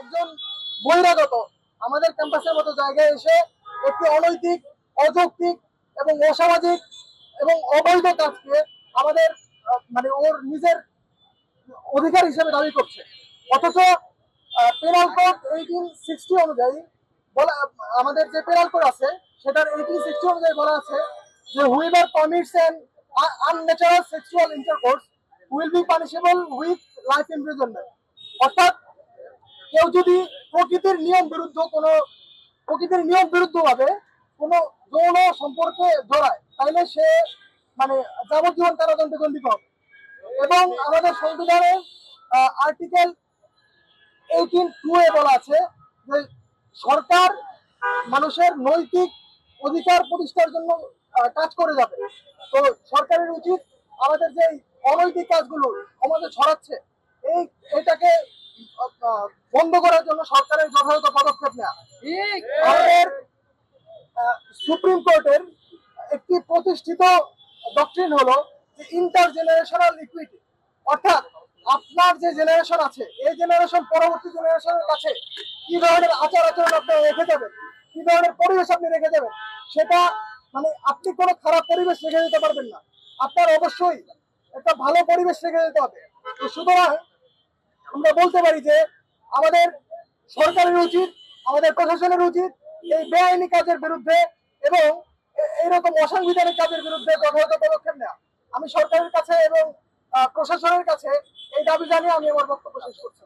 একজন বহিরাগত। আমাদের ক্যাম্পাসের মতো জায়গায় এসে একটি অনৈতিক, অযৌক্তিক এবং অসামাজিক এবং অবৈধ কাজকে আমাদের মানে ওর নিজের অধিকার হিসেবে দাবি করছে। অথচ পেনাল কোড এইটিন সিক্সটি অনুযায়ী বলা, আমাদের যে পেনাল কোড আছে, সেটার এইটিন সিক্সটি অনুযায়ী বলা আছে যে whoever permits and unnatural sexual intercourse will be punishable with life imprisonment অর্থাৎ কেউ যদি প্রকৃতির নিয়ম বিরুদ্ধ কোনো, প্রকৃতির নিয়ম বিরুদ্ধ ভাবে কোনো যৌন সম্পর্কে জড়ায় তাহলে সে মানে যাবজ্জীবন কারাদণ্ডে দণ্ডিত হবে। এবং আমাদের সংবিধানের আর্টিকেল এইটিন টু এ বলা আছে যে সরকার মানুষের নৈতিক অধিকার প্রতিষ্ঠার জন্য কাজ করে যাবে। তো সরকারের উচিত আমাদের যে অনৈতিক কাজগুলো আমাদের ছড়াচ্ছে, এই, এটাকে বন্ধ করার জন্য সরকারের যথাযথ পদক্ষেপ নেওয়া আমাদের সুপ্রিম কোর্টের একটি প্রতিষ্ঠিত ডক্ট্রিন হলো যে ইন্টার জেনারেশনাল ইকুইটি অর্থাৎ আপনার যে জেনারেশন আছে এই জেনারেশন পরবর্তী জেনারেশনের কাছে কি ধরনের আচার আচরণ আপনি রেখে যাবেন কি ধরনের পরিবেশ আপনি রেখে যাবেন সেটা মানে আপনি কোনো খারাপ পরিবেশ রেখে দিতে পারবেন না। আপনার অবশ্যই একটা ভালো পরিবেশ রেখে যেতে হবে। সুতরাং আমরা বলতে পারি যে আমাদের সরকারের উচিত, আমাদের প্রশাসনের উচিত এই বেআইনি কাজের বিরুদ্ধে এবং এইরকম অসাংবিধানিক কাজের বিরুদ্ধে যথাযথ পদক্ষেপ নেওয়া। আমি সরকারের কাছে এবং প্রশাসনের কাছে এই দাবি জানিয়ে আমি আমার বক্তব্য শেষ করছি।